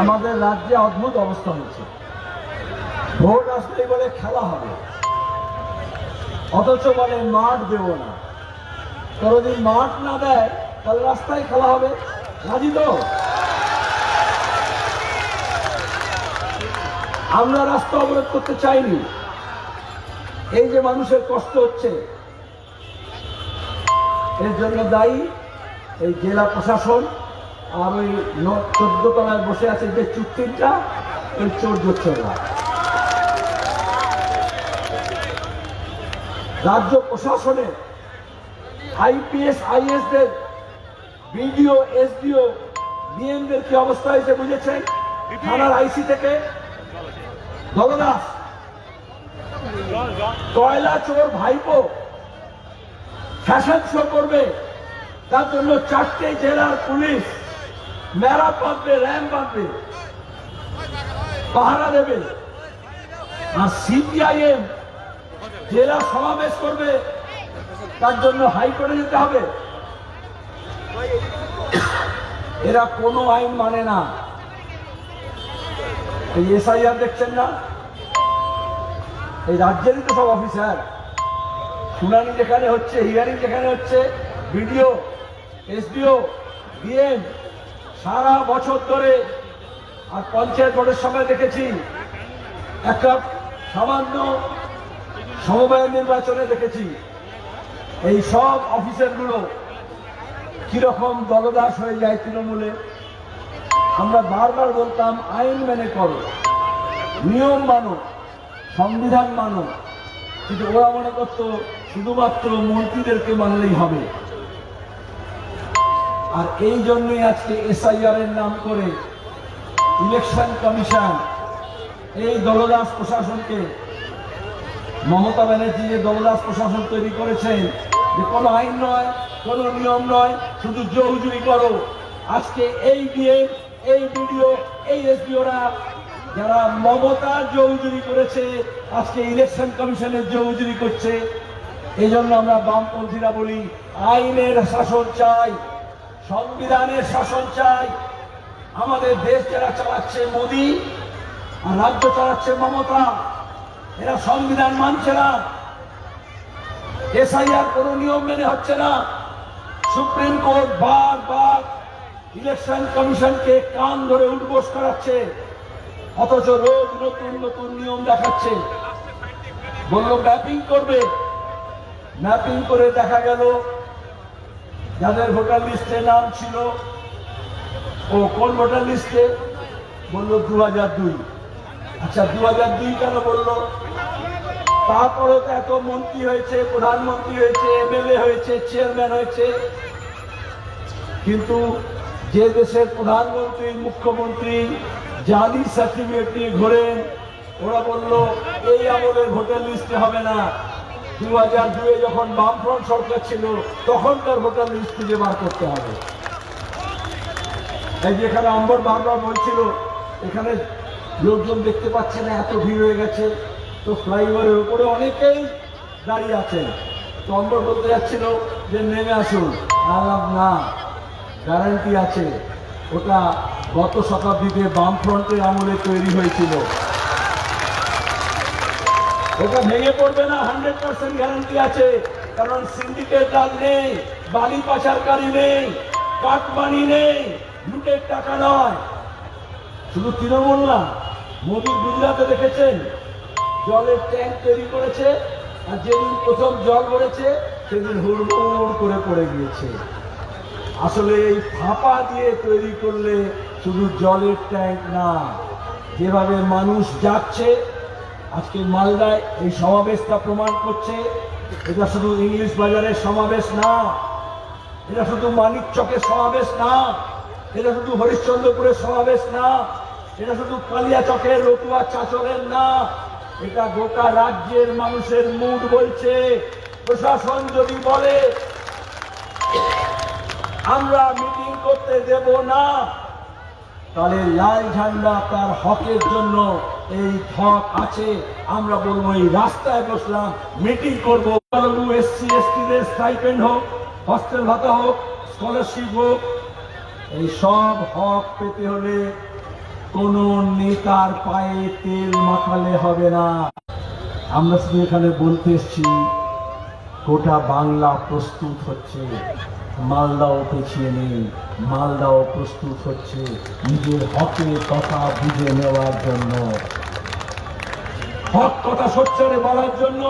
আমাদের রাজ্যে অদ্ভুত অবস্থা হচ্ছে। ভোট আসলেই বলে খেলা হবে। অথচ বলে মাঠ দেব না। কোনোদিন মাঠ না দেয়, তাহলে রাস্তায় খেলা হবে। রাজি তো? আমরা রাস্তা অবরোধ করতে চাইনি। এই যে মানুষের কষ্ট হচ্ছে এর জন্য দায়ী এই জেলা প্রশাসন আর ওই চোদ্দ তলায় বসে আছে যে চুক্তিটা ওই চোর জোচ্ছরা রাজ্য প্রশাসনের আইপিএস, আইএস দের, বিডিও, এসডিও বিএমদের কি অবস্থা হয়েছে বুঝেছেন? থানার আইসি থেকে দলদাস, কয়লা চোর ভাইপো ফ্যাশন শো করবে। তার জন্য চারটে জেলার পুলিশ মেরা বাঁধবে র্যাম বাঁধবে পাহারা দেবে। আর সিপিআইএম জেলা সমাবেশ করবে। তার জন্য হাইকোর্টে যেতে হবে। এরা কোনো আইন মানে না। এই এসআইআর দেখছেন না? এই রাজ্যেরই তো সব অফিসার শুনানি যেখানে হচ্ছে হিয়ারিং যেখানে হচ্ছে, বিডিও, এসডিও ডিএম সারা বছর ধরে আর পঞ্চায়েত বোর্ডের সময় দেখেছি একটা সামান্য সমবায় নির্বাচনে দেখেছি। এই সব অফিসারগুলো কীরকম দলদাস হয়ে যায় তৃণমূলে? আমরা বারবার বলতাম, আইন মেনে করো, নিয়ম মানো, সংবিধান মানো কিন্তু ওরা মনে করতো শুধুমাত্র মন্ত্রীদেরকে মানলেই হবে। আর এই জন্যই আজকে এসআইআর এর নাম করে ইলেকশন কমিশন, এই দলদাস প্রশাসনকে, মমতা ব্যানার্জি যে দলদাস প্রশাসন তৈরি করেছেন, যে কোনো আইন নয়, কোনো নিয়ম নয়, শুধু জহুজুরি করো। আজকে এই দিয়ে এই বিডিও, এই এসডিওরা যারা মমতার জহুজুরি করেছে, আজকে ইলেকশন কমিশনের জহুজুরি করছে এই জন্য আমরা বামপন্থীরা বলি, আইনের শাসন চাই, সংবিধানের শাসন চাই। আমাদের দেশ যারা চালাচ্ছে মোদী, আর রাজ্য চালাচ্ছে মমতা, এরা সংবিধান মানছে না। এসআইআর কোন নিয়ম মেনে হচ্ছে না। সুপ্রিম কোর্ট বারবার ইলেকশন কমিশনকে কান ধরে উঠবোস করাচ্ছে। অথচ রোজ নতুন নতুন নিয়ম দেখাচ্ছে। বলল, ম্যাপিং করবে। ম্যাপিং করে দেখা গেল, যাদের ভোটার লিস্টে নাম ছিল ও কোন ভোটার লিস্টে? বলল দু হাজার দুই। আচ্ছা দু হাজার দুই কেন বলল? তারপরে তো এত মন্ত্রী হয়েছে, প্রধানমন্ত্রী হয়েছে, এমএলএ হয়েছে, চেয়ারম্যান হয়েছে। কিন্তু যে দেশের প্রধানমন্ত্রী, মুখ্যমন্ত্রী জালি সার্টিফিকেট নিয়ে ঘোরেন ওরা বলল, এই আমলের ভোটার লিস্টে হবে না। দু হাজার দুয়ে যখন বামফ্রন্ট সরকার ছিল, তখনকার ভোটার লিস্ট খুঁজে বার করতে হবে। এই যেখানে অম্বর বারবার বলছিল, এখানে লোকজন দেখতে পাচ্ছে না, এত ভিড় হয়ে গেছে। তো ফ্লাইওভারের উপরে অনেকেই দাঁড়িয়ে আছেন। তো অম্বর বলতে যাচ্ছিল যে, নেমে আসুন। আলাম না গ্যারান্টি আছে। ওটা গত শতাব্দীতে বামফ্রন্টের আমলে তৈরি হয়েছিল। ওটা ভেঙে পড়বে না, হান্ড্রেড পার্সেন্ট গ্যারান্টি আছে, কারণ সিন্ডিকেট রাজ নেই, বালি পাচারকারী নেই কাটমানি নেই, লুটের টাকা নয়। শুধু তৃণমূল না মোদী গুজরাটে দেখেছেন, জলের ট্যাঙ্ক তৈরি করেছে, আর যেদিন প্রথম জল ভরেছে সেদিন হুড়মুড় করে পড়ে গিয়েছে। আসলে এই ফাঁপা দিয়ে তৈরি করলে শুধু জলের ট্যাঙ্ক না, যেভাবে মানুষ যাচ্ছে, আজকে মালদায় এই সমাবেশটা প্রমাণ করছে, এটা শুধু ইংলিশ বাজারের সমাবেশ না, এটা শুধু মানিক চকের সমাবেশ না, এটা শুধু হরিশ্চন্দ্রপুরের সমাবেশ না, এটা শুধু কালিয়া চকের রতুয়া চাচলের না, এটা গোটা রাজ্যের মানুষের মুড বলছে। প্রশাসন যদি বলে আমরা মিটিং করতে দেব না। তাহলে লাল ঝান্ডা তার হকের জন্য এই হক আছে। আমরা বলব এই রাস্তায় বসলাম, মিটিং করব। এসসি, এসটিদের স্টাইপেন্ড হোক, হস্টেল ভাতা হোক, স্কলারশিপ হোক, এই সব হক পেতে হলে কোন নেতার পায়ে তেল মাখালে হবে না। আমরা শুধু এখানে বলতে এসছি, গোটা বাংলা প্রস্তুত হচ্ছে। মালদাও পেছিয়ে নেই মালদাও প্রস্তুত হচ্ছে নিজের হকের কথা বুঝে নেওয়ার জন্য। হক কথা সোচ্চারে বলার জন্য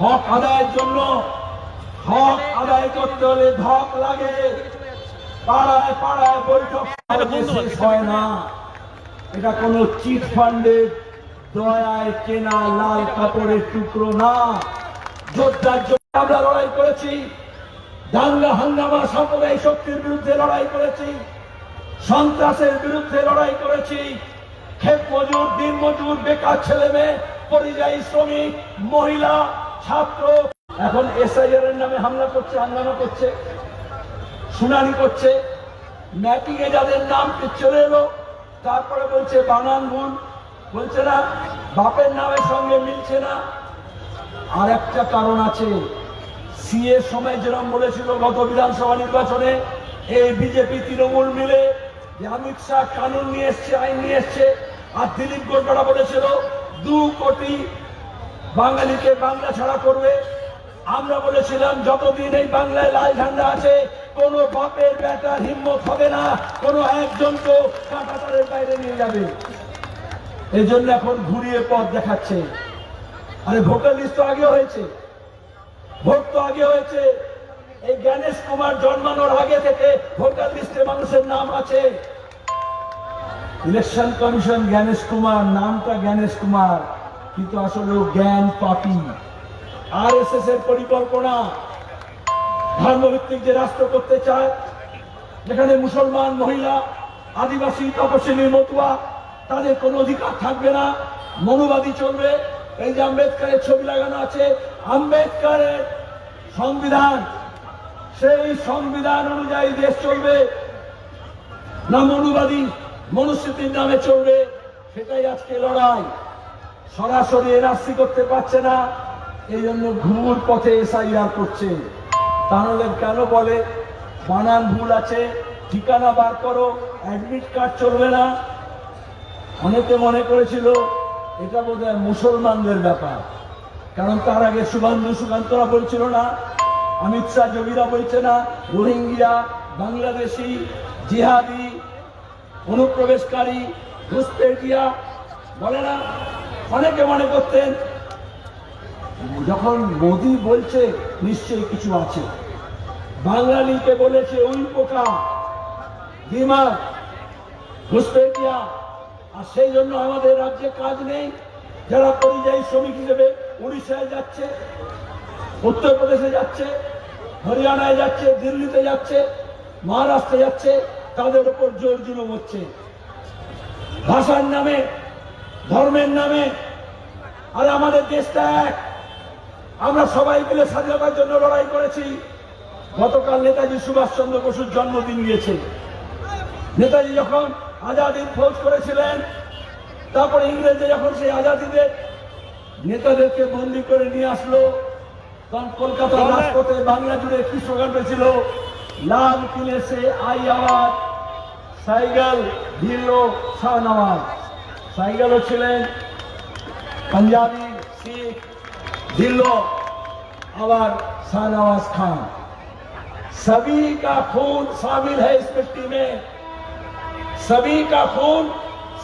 হক আদায়ের জন্য হক আদায় করতে হলে ধক লাগে। পাড়ায় পাড়ায় বৈঠক হয় না। এটা কোনো চিট ফান্ডের দয়ায় কেনা লাল কাপড়ের টুকরো না। যোদ্ধার জন্য আমরা লড়াই করেছি। দাঙ্গা, হাঙ্গামা সাম্প্রদায়িক শক্তির বিরুদ্ধে লড়াই করেছি। সন্ত্রাসের বিরুদ্ধে লড়াই করেছি। ক্ষেত মজুর, দিন মজুর, বেকার ছেলে মেয়ে, পরিযায়ী শ্রমিক, মহিলা, ছাত্র। এখন এসআইআর এর নামে হামলা করছে, হাঙ্গামা করছে, শুনানি করছে। ম্যাপিং এ যাদের নাম চলে এলো, তারপরে বলছে বানান ভুল। বলছে না, বাপের নামের সঙ্গে মিলছে না। আর একটা কারণ আছে সিএ সময় যেরকম বলেছিল গত বিধানসভা নির্বাচনে, এই বিজেপি তৃণমূল মিলে যে অমিত শাহ কানুন নিয়ে এসছে, আইন নিয়ে এসছে, আর দিলীপ গোলপাড়া বলেছিল, দু কোটি বাঙালিকে বাংলা ছাড়া করবে। আমরা বলেছিলাম, যতদিন এই বাংলায় লাল ঝান্ডা আছে, কোন বাপের বেটার হিম্মত হবে না, কোন একজনকে কাঁটাতারের বাইরে নিয়ে যাবে। এই জন্য এখন ঘুরিয়ে পথ দেখাচ্ছে। আরে ভোটার লিস্ট তো আগে হয়েছে। ভোট তো আগে হয়েছে। এই জ্ঞানেশ কুমার জন্মানোর আগে থেকে ভোটার লিস্টে মানুষের নাম আছে। ইলেকশন কমিশন জ্ঞানেশ কুমার, নামটা জ্ঞানেশ কুমার, কিন্তু আসলে ও জ্ঞান পাপি। আর এস এস এর পরিকল্পনা, ধর্মভিত্তিক যে রাষ্ট্র করতে চায়, যেখানে মুসলমান, মহিলা, আদিবাসী তপশিলি মতুয়া, তাদের কোনো অধিকার থাকবে না। মনুবাদী চলবে। এই যে আম্বেদকারের ছবি লাগানো আছে আম্বেদকারের সংবিধান, সেই সংবিধান অনুযায়ী দেশ চলবে না মনুবাদী মনুস্মৃতির নামে চলবে, সেটাই আজকে লড়াই। সরাসরি এনআরসি করতে পারছে না এই জন্য ঘুর পথে এসআইআর করছে। তাহলে কেন বলে, বানান ভুল আছে, ঠিকানা বার করো, অ্যাডমিট কার্ড চলবে না? অনেকে মনে করেছিল, এটা বোধহয় মুসলমানদের ব্যাপার। কারণ তার আগে সুবান্ধু সুকান্তরা বলছিল না, অমিত শাহ যোগীরা বলছে না রোহিঙ্গিয়া বাংলাদেশি জিহাদি, অনুপ্রবেশকারী ঘুষপেটিয়া বলে না, অনেকে মনে করতেন। যখন মোদি বলছে, নিশ্চয়ই কিছু আছে। বাঙালিকে বলেছে ওই পোকা দিমাগ ঘুষপেটিয়া আর সেই জন্য আমাদের রাজ্যে কাজ নেই। যারা পরিযায়ী শ্রমিক হিসেবে উড়িষ্যায় যাচ্ছে, উত্তরপ্রদেশে যাচ্ছে, হরিয়ানায় যাচ্ছে, দিল্লিতে যাচ্ছে, মহারাষ্ট্রে যাচ্ছে, তাদের উপর জোর জুলুম হচ্ছে। ভাষার নামে, ধর্মের নামে, আর আমাদের দেশটা এক। আমরা সবাই মিলে স্বাধীনতার জন্য লড়াই করেছি। গতকাল নেতাজি সুভাষচন্দ্র বসুর জন্মদিন গিয়েছে। নেতাজি যখন আজাদির খোঁজ করেছিলেন তারপরে ইংরেজে যখন সেই আজাদিতে নেতাদেরকে বন্দি করে নিয়ে আসলো তখন কলকাতার রাজপথে বাংলা জুড়ে কি স্লোগান রয়েছিল? লাল কিলে সে আই আওয়াজ সাইগাল হিরো শাহনামাজ সাইগালও ছিলেন পাঞ্জাবি শিখ ঢিল্লো আবার শাহনামাজ খান। সবই কা খুন शामिल है इस मिट्टी में सभी का खून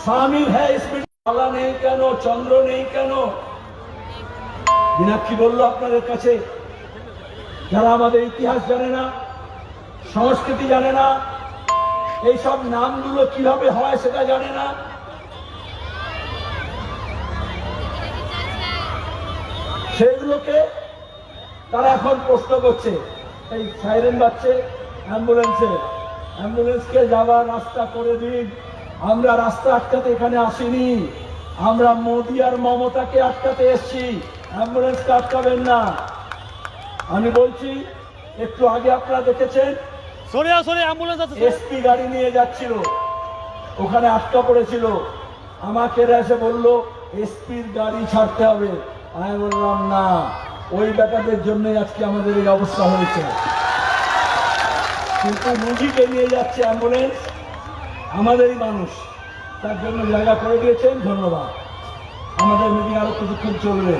शामिल है इस मिट्टी আলা নেই কেন চন্দ্র নেই কেন মীনাক্ষী বলল আপনাদের কাছে যারা আমাদের ইতিহাস জানে না সংস্কৃতি জানে না এইসব নামগুলো কিভাবে হয় সেটা জানে না সেগুলোকে তারা এখন প্রশ্ন করছে এই সাইরেন বাচ্চে অ্যাম্বুলেন্সে অ্যাম্বুলেন্সকে যাওয়ার রাস্তা করে দিন আমরা রাস্তা আটকাতে এখানে আসিনি। আমরা মোদি আর মমতাকে আটকাতে এসছি। অ্যাম্বুলেন্সকে আটকাবেন না। আমি বলছি একটু আগে আপনারা দেখেছেন। এসপি গাড়ি নিয়ে যাচ্ছিল। ওখানে আটকা পড়েছিল। আমাকে এসে বলল এসপির গাড়ি ছাড়তে হবে। আমি বললাম না ওই বেটাদের জন্যই আজকে আমাদের এই অবস্থা হয়েছে। কিন্তু রুগীকে নিয়ে যাচ্ছে অ্যাম্বুলেন্স। আমাদেরই মানুষ। তার জন্য জায়গা করে দিয়েছেন, ধন্যবাদ। আমাদের মিটিং আরও কিছুক্ষণ চলবে।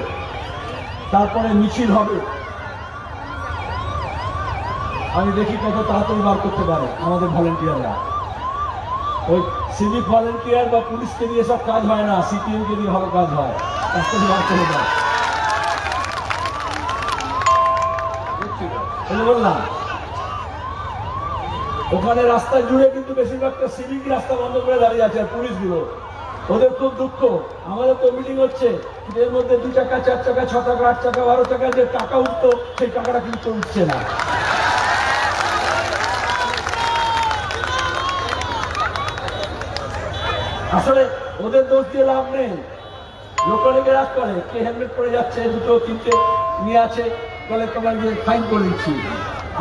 তারপরে মিছিল হবে। আমি দেখি কত তাড়াতাড়ি বার করতে পারে আমাদের ভলেন্টিয়াররা ওই সিভিক ভলেন্টিয়ার বা পুলিশকে দিয়ে সব কাজ হয় না সিপিএমকে দিয়ে ভালো কাজ হয়। তাড়াতাড়ি বার করে দেয় বললাম। ওখানে রাস্তা জুড়ে কিন্তু বেশিরভাগটা সিভিক রাস্তা বন্ধ করে দাঁড়িয়ে আছে পুলিশগুলো ওদের খুব দুঃখ। আমাদের তো মিটিং হচ্ছে। এর মধ্যে দু চাকা, চার চাকা, ছ টাকা আট চাকা, বারো টাকা যে টাকা উঠতো, সেই টাকাটা কিন্তু উঠছে না। আসলে ওদের দোষ দিয়ে লাভ নেই। লোকালিকে রাগ করে, কে হেলমেট পরে যাচ্ছে, দুটো, তিনটে, নিয়ে আছে, বলে তোমার ফাইন করে দিচ্ছি।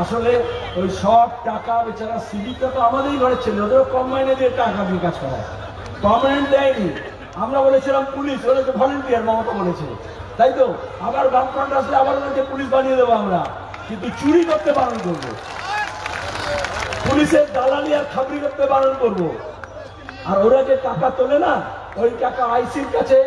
আসলে ওই সব টাকা বেচারা সিভিকটা তো আমাদেরই ঘরের ছেলে, ওদেরও কম মাইনে দিয়ে টাকা দিয়ে কাজ করায়। পার্মানেন্ট দেয়নি। আমরা বলেছিলাম পুলিশ, ওরা তো ভলেন্টিয়ার মমতা বলেছে। তাই তো? আবার বামফ্রন্ট আসলে আবার ওদেরকে পুলিশ বানিয়ে দেবো আমরা। কিন্তু চুরি করতে বারণ করব। পুলিশের দালালি আর খাবরি করতে বারণ করব। আর ওরা যে টাকা তোলে না, ওই টাকা আইসির কাছে,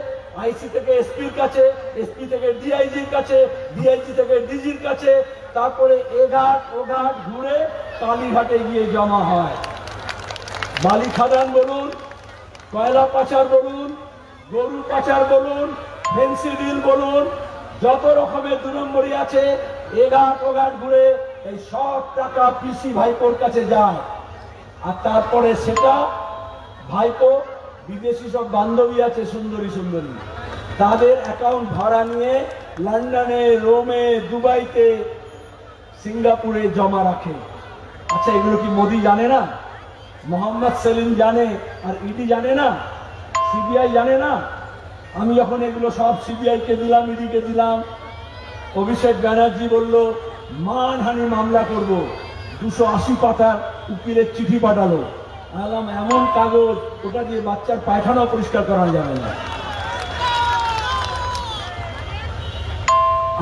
আইসি থেকে এসপির কাছে, এসপি থেকে ডিআইজির কাছে, ডিআইজি থেকে ডিজির কাছে তারপরে এ ঘাট, ও ঘাট ঘুরে কালীঘাটে গিয়ে জমা হয়। বালি খাদান বলুন, কয়লা পাচার বলুন, গরু পাচার বলুন, ফেন্সি বলুন, যত রকমের দু নম্বরই আছে, এ ঘাট, ও ঘাট ঘুরে এই সব টাকা পিসি ভাইপোর কাছে যায়। আর তারপরে সেটা ভাইপো, বিদেশি সব বান্ধবী আছে, সুন্দরী সুন্দরী। তাদের অ্যাকাউন্ট ভাড়া নিয়ে লন্ডনে, রোমে, দুবাইতে সিঙ্গাপুরে জমা রাখে। আচ্ছা এগুলো কি মোদি জানে না? মোহাম্মদ সেলিম জানে আর ইডি জানে না? সিবিআই জানে না? আমি যখন এগুলো সব সিবিআই কে দিলাম, ইডিকে দিলাম, অভিষেক ব্যানার্জি বলল মানহানি মামলা করব। দুশো আশি পাতার উকিলের চিঠি পাঠালো। আলাম এমন কাগজ, ওটা দিয়ে বাচ্চার পায়খানা পরিষ্কার করা যাবে না।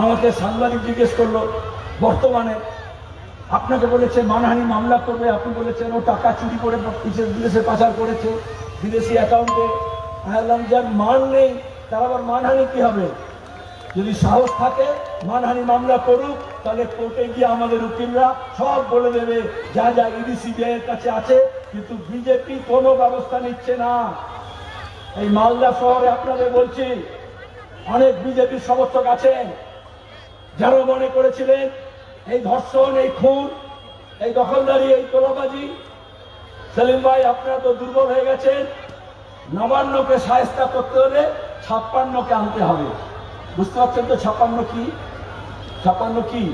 আমাকে সাংবাদিক জিজ্ঞেস করল বর্তমানে আপনাকে বলেছে, মানহানি মামলা করবে, আপনি বলেছেন ও টাকা চুরি করে বিদেশে পাচার করেছে, বিদেশি অ্যাকাউন্টে। যার মান নেই, তার আবার মানহানি কি হবে? যদি সাহস থাকে, মানহানি মামলা করুক, তাহলে কোর্টে গিয়ে আমাদের উকিলরা সব বলে দেবে, যা যা ইডি, সিবিআই এর কাছে আছে, কিন্তু বিজেপি কোনো ব্যবস্থা নিচ্ছে না। এই মালদা শহরে আপনাদের বলছি, অনেক বিজেপির সমর্থক আছেন। যারা মনে করেছিলেন এই ধর্ষণ, এই খুন, এই দখলদারি, এই তোলাবাজি সেলিম ভাই, আপনারা তো দুর্বল হয়ে গেছেন। নবান্নকে সায়স্তা করতে হলে ছাপ্পান্নকে আনতে হবে। বুঝতে পারছেন তো ছাপ্পান্ন কি? ছাপ্পান্ন কি?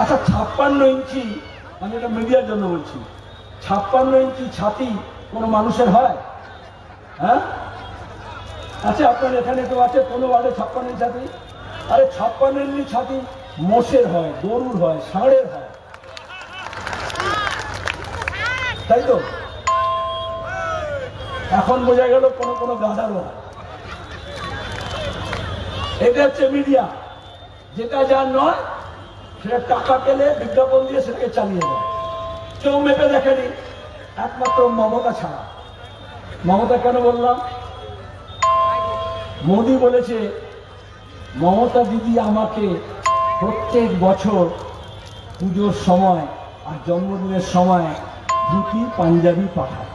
আচ্ছা ছাপ্পান্ন ইঞ্চি আমি এটা মিডিয়ার জন্য বলছি। ছাপ্পান্ন ইঞ্চি ছাতি কোনো মানুষের হয়? হ্যাঁ? আচ্ছা আপনার এখানে তো আছে? কোনো ওয়ার্ডে ছাপ্পান্ন ছাতি? আরে, ছাপ্পান্ন ইঞ্চি ছাতি মোষের হয়, গরুর হয়, ষাঁড়ের হয়। তাই তো? এখন বোঝা গেল কোনো কোনো গাধারও হয় এটা হচ্ছে মিডিয়া। যেটা যার নয়, সেটা টাকা পেলে বিজ্ঞাপন দিয়ে সেটাকে চালিয়ে দেয় কেউ মেপে দেখেনি, একমাত্র মমতা ছাড়া। মমতা কেন বললাম? মোদি বলেছে, মমতা দিদি আমাকে প্রত্যেক বছর পুজোর সময় আর জন্মদিনের সময় ধুতি পাঞ্জাবি পাঠায়।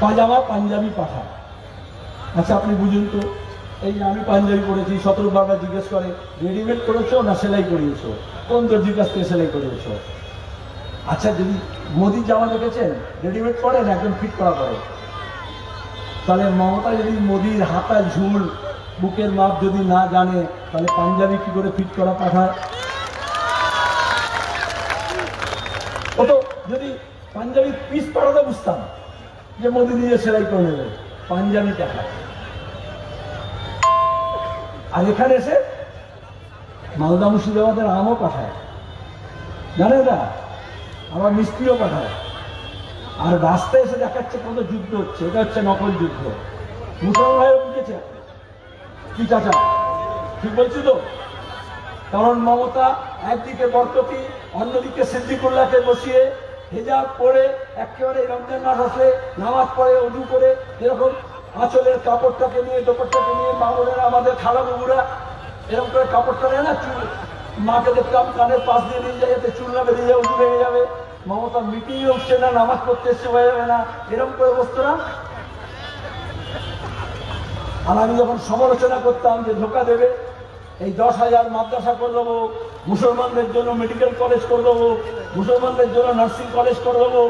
পাজামা, পাঞ্জাবি পাঠায়। আচ্ছা আপনি বুঝুন তো, এই যে আমি পাঞ্জাবি পরেছি সতেরো বারবার জিজ্ঞেস করে রেডিমেড করেছ না সেলাই করিয়েছো? কোন দর্জির কাছ থেকে সেলাই করিয়েছো? আচ্ছা যদি মোদির জামা দেখেছেন রেডিমেড করেন একদম ফিট করা করে তাহলে মমতা যদি মোদির হাতা ঝুল বুকের মাপ যদি না জানে, তাহলে পাঞ্জাবি কি করে ফিট করা পাঠায়? ও তো যদি পাঞ্জাবি পিস পাঠাতে বুঝতাম, যে মোদি নিজে সেলাই করে নেবে, পাঞ্জাবি পাঠায় আর এখানে এসে মালদা মুর্শিদাবাদের আমও পাঠায়। জানে না আবার মিষ্টিও পাঠায়। আর রাস্তায় এসে দেখাচ্ছে কত যুদ্ধ হচ্ছে। এটা হচ্ছে নকল যুদ্ধ। মুসলমান ভাইও বুঝেছে? কি চাচা? ঠিক বলছি তো? কারণ মমতা একদিকে বরকতি, অন্যদিকে সিদ্দিকুল্লাহকে বসিয়ে হেজাব পরে একেবারে রমজান মাস আসলে নামাজ পড়ে, উজু করে যেরকম আঁচলের কাপড়টাকে নিয়ে দোপরটাকে নিয়ে মামুনেরা আমাদের খালা বাবুরা এরকম করে কাপড়টা নেয় না? চুল মাকে দেখতাম কানের পাশ দিয়ে নিয়ে যায় যাতে চুল না বেরিয়ে যায়, উজু ভেঙে যাবে। মমতা মিটিং উঠছে না, নামাজ পড়তে এসছে হয়ে যাবে না। এরকম করে বসতো না? আর আমি যখন সমালোচনা করতাম যে ধোকা দেবে, এই দশ হাজার মাদ্রাসা করে দেবো, মুসলমানদের জন্য মেডিকেল কলেজ করে দেবো, মুসলমানদের জন্য নার্সিং কলেজ করে দেবো,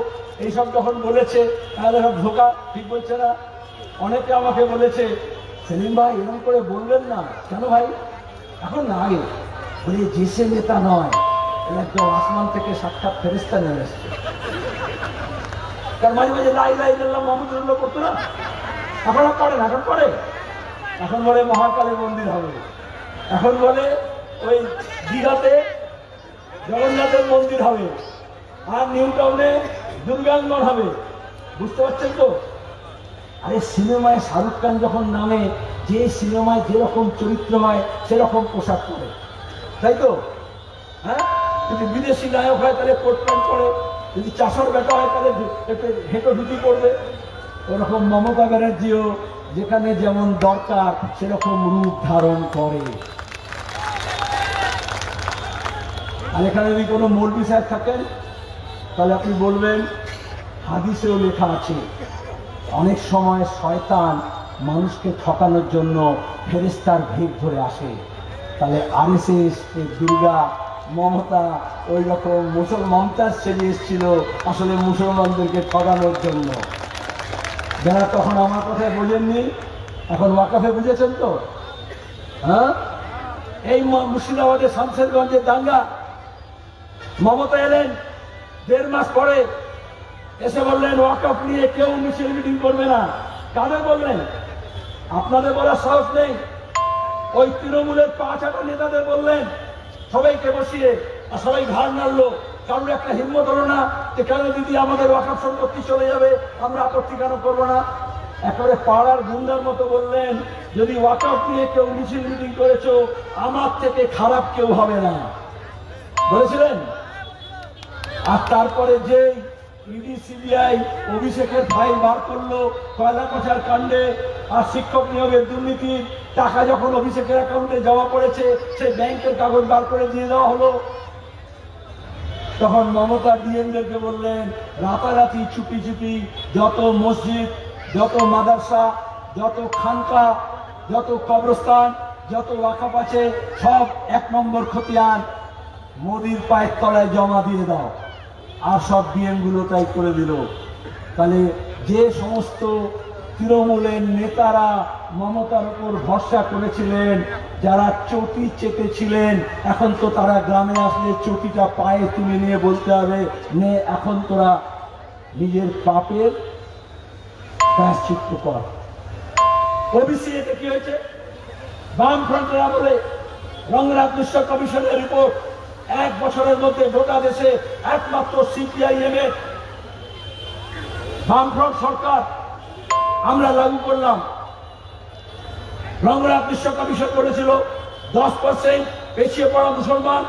এইসব যখন বলেছে, তাহলে সব ধোকা, ঠিক বলছে না? অনেকে আমাকে বলেছে, সেলিম ভাই এরকম করে বলবেন না। কেন ভাই? এখন না আগে। বলি সে নেতা নয় একদম আসমান থেকে সাক্ষাৎ ফেরিস্তা নেমে এসছে। তার মাঝে মাঝে লাই লাই করতো না? এখন করে না এখন করে এখন বলে মহাকালী মন্দির হবে। এখন বলে ওই দীঘাতে জগন্নাথের মন্দির হবে। আর নিউ টাউনে দুর্গাঙ্গন হবে। বুঝতে পারছেন তো? আরে সিনেমায় শাহরুখ খান যখন নামে, যে সিনেমায় যেরকম চরিত্র হয়, সেরকম পোশাক পরে। তাই তো? হ্যাঁ? যদি বিদেশি নায়ক হয়, তাহলে কোট প্যান্ট পরে। যদি চাষর বেটা হয়, তাহলে হেঁটো ধুতি পড়বে ওরকম মমতা ব্যানার্জিও যেখানে যেমন দরকার সেরকম রূপ ধারণ করে। আর এখানে যদি কোনো মৌলবি সাহেব থাকেন, তাহলে আপনি বলবেন, হাদিসেও লেখা আছে, অনেক সময় শয়তান মানুষকে ঠকানোর জন্য ফেরিস্তার ভিড় ধরে আসে। তাহলে আরএসএস দুর্গা, মমতা, ওই রকম মুসল মমতাজ ছেড়ে এসেছিল আসলে মুসলমানদেরকে ঠকানোর জন্য। যারা তখন আমার কথায় বোঝেননি, এখন ওয়াকাফে বুঝেছেন তো? হ্যাঁ? এই মুর্শিদাবাদের শামশেরগঞ্জের দাঙ্গা। মমতা এলেন, দেড় মাস পরে এসে বললেন ওয়াকআপ নিয়ে কেউ মিছিল মিটিং করবে না। কাদের বললেন? আপনাদের বলার সাহস নেই। ওই তৃণমূলের পাঁচ হাজার নেতাদের বললেন, সবাইকে বসিয়ে আর সবাই ঘাড় নাড়লো। কারোর একটা হিম্মত হলো না যে কেন দিদি আমাদের ওয়াকআপ সম্পত্তি চলে যাবে, আমরা আপত্তি কেন করব না? একেবারে পাড়ার গুন্ডার মতো বললেন, যদি ওয়াকআপ নিয়ে কেউ মিছিল মিটিং করেছ, আমার থেকে খারাপ কেউ হবে না। বলেছিলেন? আর তারপরে যে ইডি, সিবিআই অভিষেকের ফাইল বার করল কয়লা পাচার কাণ্ডে, আর শিক্ষক নিয়োগের দুর্নীতির টাকা যখন অভিষেকের অ্যাকাউন্টে জমা পড়েছে, সেই ব্যাংকের কাগজ বার করে দিয়ে দেওয়া হলো। তখন মমতা ডিএমদেরকে বললেন, রাতারাতি চুপি চুপি, যত মসজিদ, যত মাদ্রাসা, যত খানকা, যত কবরস্থান, যত ওয়াকাপ আছে, সব এক নম্বর খতিয়ান। মোদির পায়ের তলায় জমা দিয়ে দাও। আর সব ডিএমগুলো তাই করে দিল। তাহলে যে সমস্ত তৃণমূলের নেতারা মমতার উপর ভরসা করেছিলেন, যারা চটি চেপেছিলেন, এখন তো তারা গ্রামে আসলে চটিটা পায়ে তুলে নিয়ে বলতে হবে, নে, এখন তোরা নিজের পাপের কর এতে কি হয়েছে? কমিশনের এক বছরের মধ্যে দেশে একমাত্র এর বামফ্রন্ট সরকার আমরা লাগু করলাম। রঙ্গনাথ মিশ্র কমিশন করেছিল দশ পার্সেন্ট পেছিয়ে পড়া মুসলমান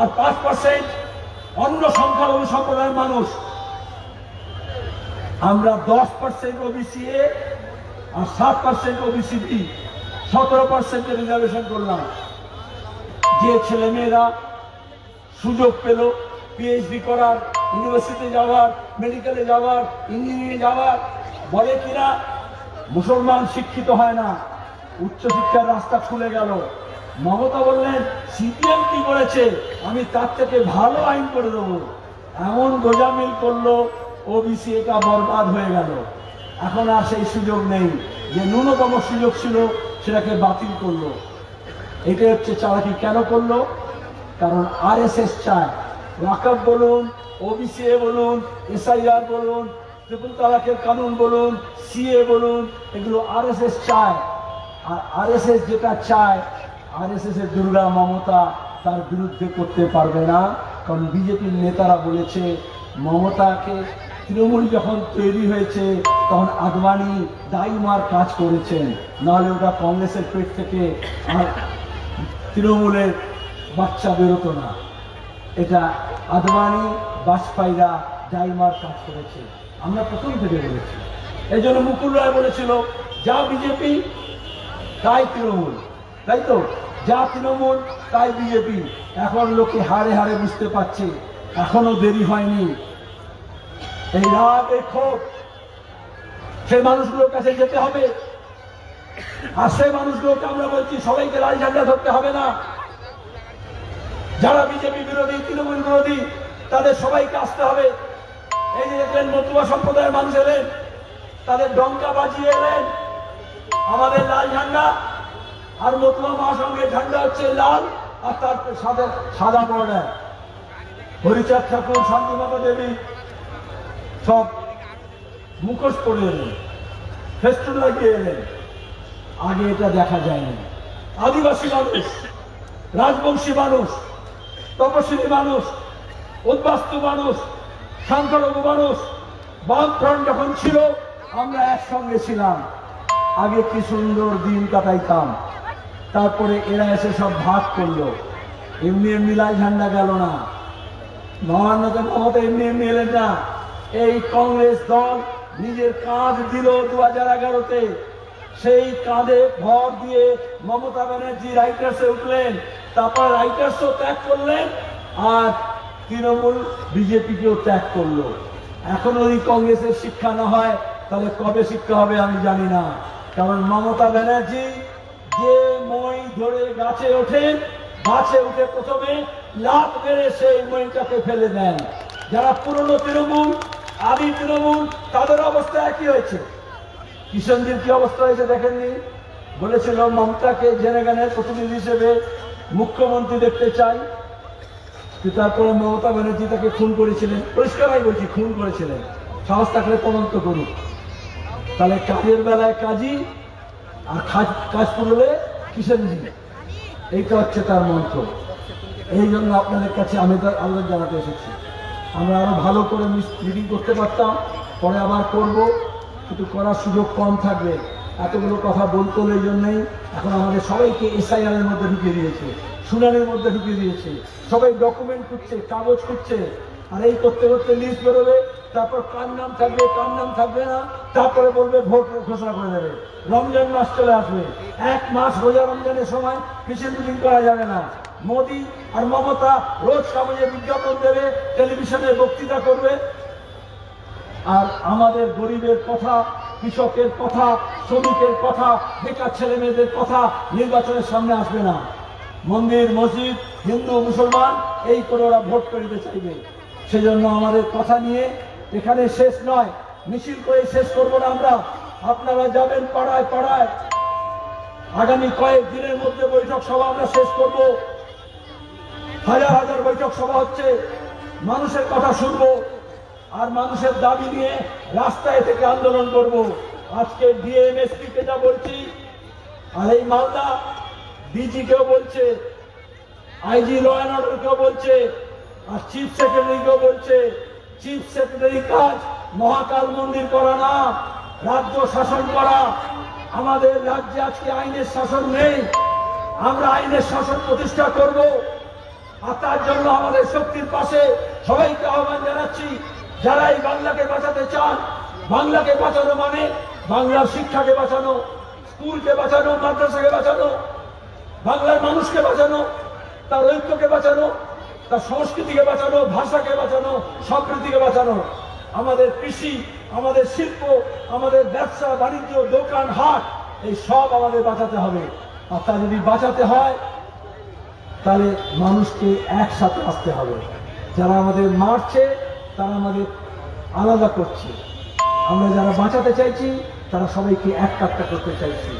আর পাঁচ পার্সেন্ট অন্য সংখ্যালঘু সম্প্রদায়ের মানুষ। আমরা দশ পার্সেন্ট ওবিসি এ আর সাত পার্সেন্ট ওবিসি বি সতেরো পার্সেন্টের রিজার্ভেশন করলাম। যে ছেলে মেয়েরা সুযোগ পেল পিএইচডি করার ইউনিভার্সিটি যাওয়ার মেডিকেলে যাওয়ার ইঞ্জিনিয়ারিং যাওয়ার বলে কিনা? মুসলমান শিক্ষিত হয় না। উচ্চশিক্ষার রাস্তা খুলে গেল। মমতা বললেন, সিপিএম কি করেছে? আমি তার থেকে ভালো আইন করে দেবো। এমন গোজামিল করল, ওবিসি এটা বরবাদ হয়ে গেল। এখন আর সেই সুযোগ নেই। যে ন্যূনতম সুযোগ ছিল, সেটাকে বাতিল করল। এটা হচ্ছে চালাকি কেন করল? কারণ আরএসএস চায়। ওয়াকফ বলুন, ওবিসিএ বলুন, এসআইআর বলুন ট্রিপল তালাকের কানুন বলুন সিএ বলুন, এগুলো আরএসএস চায়। আর আরএসএস যেটা চায় আরএসএস এর দুর্গা মমতা তার বিরুদ্ধে করতে পারবে না। কারণ বিজেপির নেতারা বলেছে, মমতাকে তৃণমূল যখন তৈরি হয়েছে, তখন আদবানি দায়ীমার কাজ করেছেন। নাহলে ওটা কংগ্রেসের পেট থেকে আর তৃণমূলের বাচ্চা বেরোতো না। এটা আদবানি বাজপাইরা ডাইমার কাজ করেছে। আমরা প্রথম থেকে বলেছি। এই জন্য মুকুল রায় বলেছিল, যা বিজেপি, তাই তৃণমূল। তাই তো? যা তৃণমূল, তাই বিজেপি। এখন লোকে হারে হারে বুঝতে পারছে, এখনও দেরি হয়নি। এই রাগ, এই ক্ষোভ, সেই মানুষগুলোর কাছে যেতে হবে। আর সেই মানুষগুলোকে আমরা বলছি, সবাইকে লাল ঝান্ডা ধরতে হবে না। যারা বিজেপি বিরোধী, তৃণমূল বিরোধী, তাদের সবাইকে আসতে হবে। এই যে দেখলেন সম্প্রদায়ের মানুষ তাদের ডঙ্কা বাজিয়ে এলেন, আমাদের লাল ঝান্ডা আর মতুয়া মহাসংঘের ঝান্ডা হচ্ছে লাল আর তার সাদা সাদা বর্ডার হরিচাঁদ ঠাকুর শান্তিমাতা দেবী সব মুখোশ পরে এলেন, ফেস্টুন আগে এটা দেখা যায়নি। আদিবাসী মানুষ, রাজবংশী মানুষ তপশিলী মানুষ, উদ্বাস্তু মানুষ সংখ্যালঘু মানুষ, বামফ্রন্ট যখন ছিল, আমরা একসঙ্গে ছিলাম। আগে কি সুন্দর দিন কাটাইতাম। তারপরে এরা এসে সব ভাগ করল। এমনি এমনি লাল ঝান্ডা গেল না। নবান্নতে মমতা এমনি এমনি এলেন না। এই কংগ্রেস দল নিজের কাঁধ দিল দু হাজার এগারোতে। সেই কাঁধে ভর দিয়ে মমতা ব্যানার্জি রাইটার্সে উঠলেন। তারপর রাইটার্সও ত্যাগ করলেন। আর তৃণমূল বিজেপিকেও ত্যাগ করল। এখন যদি কংগ্রেসের শিক্ষা না হয়, তাহলে কবে শিক্ষা হবে আমি জানি না। কারণ মমতা ব্যানার্জি যে মই ধরে গাছে ওঠেন গাছে উঠে প্রথমে লাত মেরে সেই মইটাকে ফেলে দেন। যারা পুরনো তৃণমূল, আদি তৃণমূল, তাদের অবস্থা একই হয়েছে। কিষণজির কি অবস্থা হয়েছে দেখেননি? বলেছিল মমতাকে জেনে গেনে প্রতিনিধি হিসেবে মুখ্যমন্ত্রী দেখতে চাই। তারপরে মমতা ব্যানার্জি তাকে খুন করেছিলেন পরিষ্কারই বলছি খুন করেছিলেন। সাহস থাকলে তদন্ত করুক। তাহলে কাজের বেলায় কাজী আর কাজ কাজ করলে কিষণজি এইটা হচ্ছে তার মন্ত্র। এই জন্য আপনাদের কাছে আমি আল্লাহ জানাতে এসেছি। আমরা আরও ভালো করে মিটিং করতে পারতাম, পরে আবার করব। কিন্তু করার সুযোগ কম থাকবে। এতগুলো কথা বলতে এই জন্যই এখন আমাদের সবাইকে এসআইআর এর মধ্যে ঢুকিয়ে দিয়েছে। শুনানির মধ্যে ঢুকিয়ে দিয়েছে। সবাই ডকুমেন্ট খুঁজছে, কাগজ খুঁজছে। আর এই করতে করতে লিস্ট বেরোবে, তারপর কার নাম থাকবে, কার নাম থাকবে না, তারপরে বলবে ভোট ঘোষণা করে দেবে। রমজান মাস চলে আসবে। এক মাস রোজা রমজানের সময় মিছিল মিটিং করা যাবে না। মোদি আর মমতা রোজ কাগজে বিজ্ঞাপন দেবে টেলিভিশনে বক্তৃতা করবে। আর আমাদের গরিবের কথা, কৃষকের কথা, শ্রমিকের কথা, বেকার ছেলে মেয়েদের কথা নির্বাচনের সামনে আসবে না। মন্দির, মসজিদ, হিন্দু, মুসলমান, এই করে ওরা ভোট করিতে চাইবে। সেজন্য আমাদের কথা নিয়ে এখানে শেষ নয়, মিছিল করে শেষ করব না আমরা। আপনারা যাবেন পাড়ায় পাড়ায়। আগামী কয়েক দিনের মধ্যে বৈঠক সভা আমরা শেষ করব। হাজার হাজার বৈঠক সভা হচ্ছে, মানুষের কথা শুনব আর মানুষের দাবি নিয়ে রাস্তায় থেকে আন্দোলন করব। আজকে ডিএমএসপি কে যা বলছি, আর এই মালদা ডিজি কেও বলছে, আইজি ল অ্যান্ড অর্ডার কেও বলছে, আর চিফ সেক্রেটারি কেউ বলছে, চিফ সেক্রেটারি কাজ মহাকাল মন্দির করা না, রাজ্য শাসন করা। আমাদের রাজ্যে আজকে আইনের শাসন নেই, আমরা আইনের শাসন প্রতিষ্ঠা করব। আর তার জন্য আমাদের শক্তির পাশে সবাইকে আহ্বান জানাচ্ছি যারা এই বাংলাকে বাঁচাতে চান, বাংলাকে বাঁচানো মানে বাংলার শিক্ষাকে বাঁচানো, স্কুলকে বাঁচানো, মাদ্রাসাকে বাঁচানো বাংলার মানুষকে বাঁচানো, তার ঐক্যকে বাঁচানো, তার সংস্কৃতিকে বাঁচানো, ভাষাকে বাঁচানো সংস্কৃতিকে বাঁচানো। আমাদের কৃষি, আমাদের শিল্প, আমাদের ব্যবসা, বাণিজ্য, দোকান, হাট, এই সব আমাদের বাঁচাতে হবে। আর তা যদি বাঁচাতে হয়, তাহলে মানুষকে একসাথে আসতে হবে। যারা আমাদের মারছে, তারা আমাদের আলাদা করছে। আমরা যারা বাঁচাতে চাইছি, তারা সবাইকে এক কাটটা করতে চাইছি।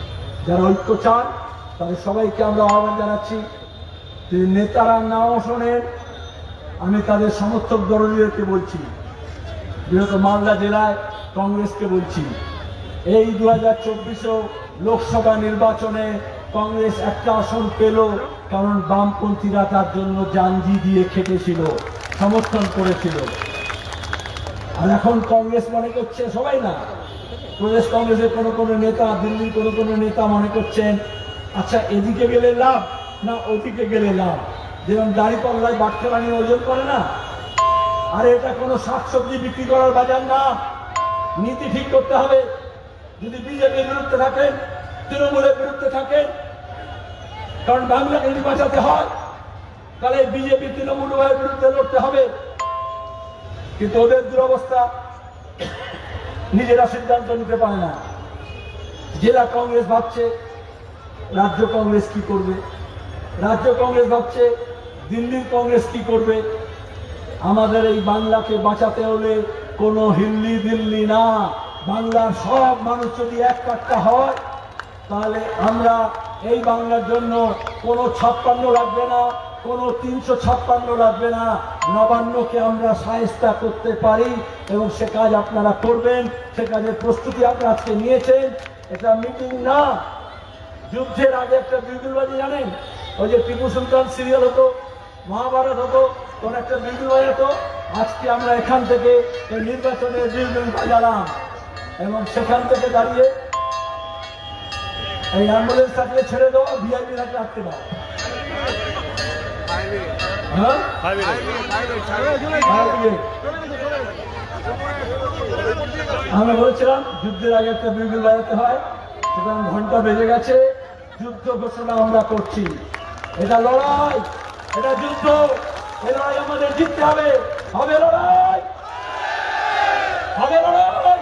যারা ঐক্য চান তাদের সবাইকে আমরা আহ্বান জানাচ্ছি, যে নেতারা নাও শোনেন আমি তাদের সমর্থক দলীয়কে বলছি বৃহত্ত মালদা জেলায় কংগ্রেসকে বলছি, এই দু হাজার লোকসভা নির্বাচনে কংগ্রেস একটা আসন পেল, কারণ বামপন্থীরা তার জন্য জানজি দিয়ে খেটেছিল, সমর্থন করেছিল। আর এখন কংগ্রেস মনে করছে সবাই না? প্রদেশ কংগ্রেসের কোনো কোনো নেতা, দিল্লির কোনো কোনো নেতা মনে করছেন আচ্ছা এদিকে গেলে লাভ না ওদিকে গেলে লাভ? যেমন দাড়ি পাল্লায় বাটখারা নিয়ে ওজন করে না? আর, এটা কোনো শাকসবজি বিক্রি করার বাজার না। নীতি ঠিক করতে হবে। যদি বিজেপির বিরুদ্ধে থাকেন তৃণমূলের বিরুদ্ধে থাকেন কারণ বাংলাকে যদি বাঁচাতে হয়, তাহলে বিজেপি তৃণমূল বিরুদ্ধে লড়তে হবে। কিন্তু ওদের দুরবস্থা নিজেরা সিদ্ধান্ত নিতে পারে না। জেলা কংগ্রেস ভাবছে রাজ্য কংগ্রেস কি করবে? রাজ্য কংগ্রেস ভাবছে দিল্লির কংগ্রেস কি করবে? আমাদের এই বাংলাকে বাঁচাতে হলে কোনো হিল্লি দিল্লি না। বাংলার সব মানুষ যদি এক কাট্টা হয়, তাহলে আমরা এই বাংলার জন্য কোনো ছাপ্পান্ন লাগবে না, কোনো তিনশো ছাপ্পান্ন লাগবে না। নবান্নকে আমরা সাহেস্তা করতে পারি এবং সে কাজ আপনারা করবেন, সে কাজের প্রস্তুতি আপনারা আজকে নিয়েছেন। এটা মিটিং না। যুদ্ধের আগে একটা বিদ্যুৎবাজি জানেন? ওই যে টিপু সুলতান সিরিয়াল হতো, মহাভারত হতো কোন একটা বিদ্যুৎ হতো। আজকে আমরা এখান থেকে এই নির্বাচনের বিদ্যুৎ বাজালাম এবং সেখান থেকে দাঁড়িয়ে এই অ্যাম্বুলেন্স থাকলে ছেড়ে দাও ভিআইপি থাকলে আটকে দাও হ্যাঁ। আমরা বলেছিলাম, যুদ্ধের আগে একটা বিবিল বাজাতে হয়, সুতরাং ঘণ্টা বেজে গেছে। যুদ্ধ ঘোষণা আমরা করছি। এটা লড়াই, এটা যুদ্ধ এই লড়াই আমাদের জিততে হবে। হবে লড়াই। হবে লড়াই।